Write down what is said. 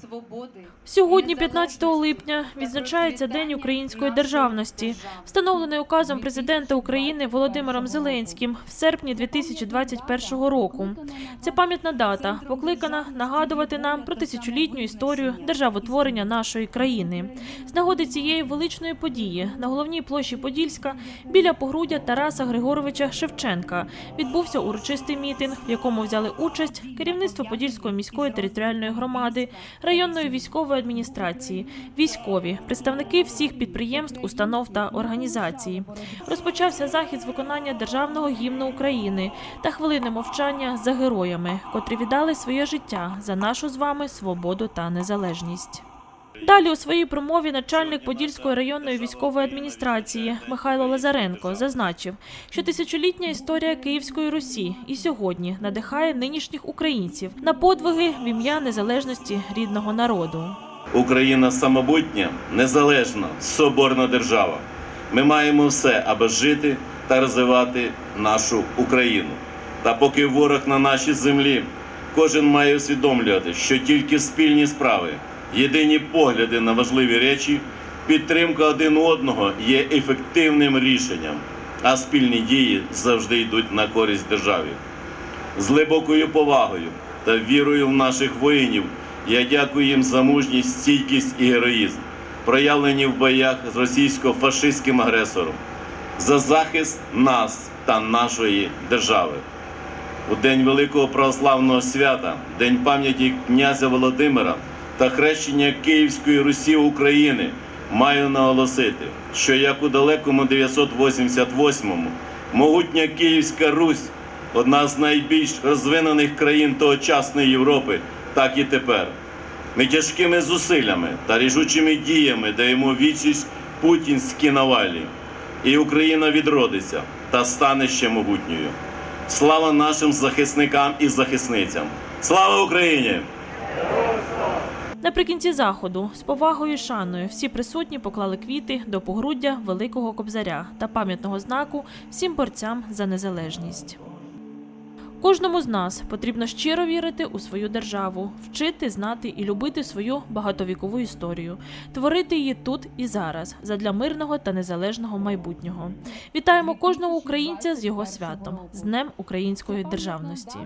свободи. Сьогодні, 15 липня, відзначається День української державності, встановлений указом президента України Володимиром Зеленським в серпні 2021 року. Це пам'ятна дата, покликана нагадувати нам про тисячолітню історію державотворення нашої країни. З нагоди цієї величної події на головній площі Подільська біля погруддя Тараса Григоровича Шевченка відбувся урочистий мітинг, в якому взяли участь керівництво Подільської міської територіальної громади, районної військової адміністрації, військові, представники всіх підприємств, установ та організацій. Розпочався захід з виконання державного гімну України та хвилини мовчання за героями, котрі віддали своє життя за нашу з вами свободу та незалежність. Далі у своїй промові начальник Подільської районної військової адміністрації Михайло Лазаренко зазначив, що тисячолітня історія Київської Русі і сьогодні надихає нинішніх українців на подвиги в ім'я незалежності рідного народу. Україна самобутня, незалежна, соборна держава. Ми маємо все, аби жити та розвивати нашу Україну. Та поки ворог на нашій землі, кожен має усвідомлювати, що тільки спільні справи, єдині погляди на важливі речі, підтримка один одного є ефективним рішенням, а спільні дії завжди йдуть на користь державі. З глибокою повагою та вірою в наших воїнів я дякую їм за мужність, стійкість і героїзм, проявлені в боях з російсько-фашистським агресором, за захист нас та нашої держави. У день Великого православного свята, День пам'яті князя Володимира та хрещення Київської Русі України, маю наголосити, що як у далекому 988-му могутня Київська Русь одна з найбільш розвинених країн тогочасної Європи, так і тепер. Ми тяжкими зусиллями та рішучими діями даємо відсіч путінській навалі, і Україна відродиться та стане ще могутньою. Слава нашим захисникам і захисницям! Слава Україні! Наприкінці заходу з повагою і шаною всі присутні поклали квіти до погруддя Великого Кобзаря та пам'ятного знаку всім борцям за незалежність. Кожному з нас потрібно щиро вірити у свою державу, вчити, знати і любити свою багатовікову історію, творити її тут і зараз задля мирного та незалежного майбутнього. Вітаємо кожного українця з його святом, з Днем української державності.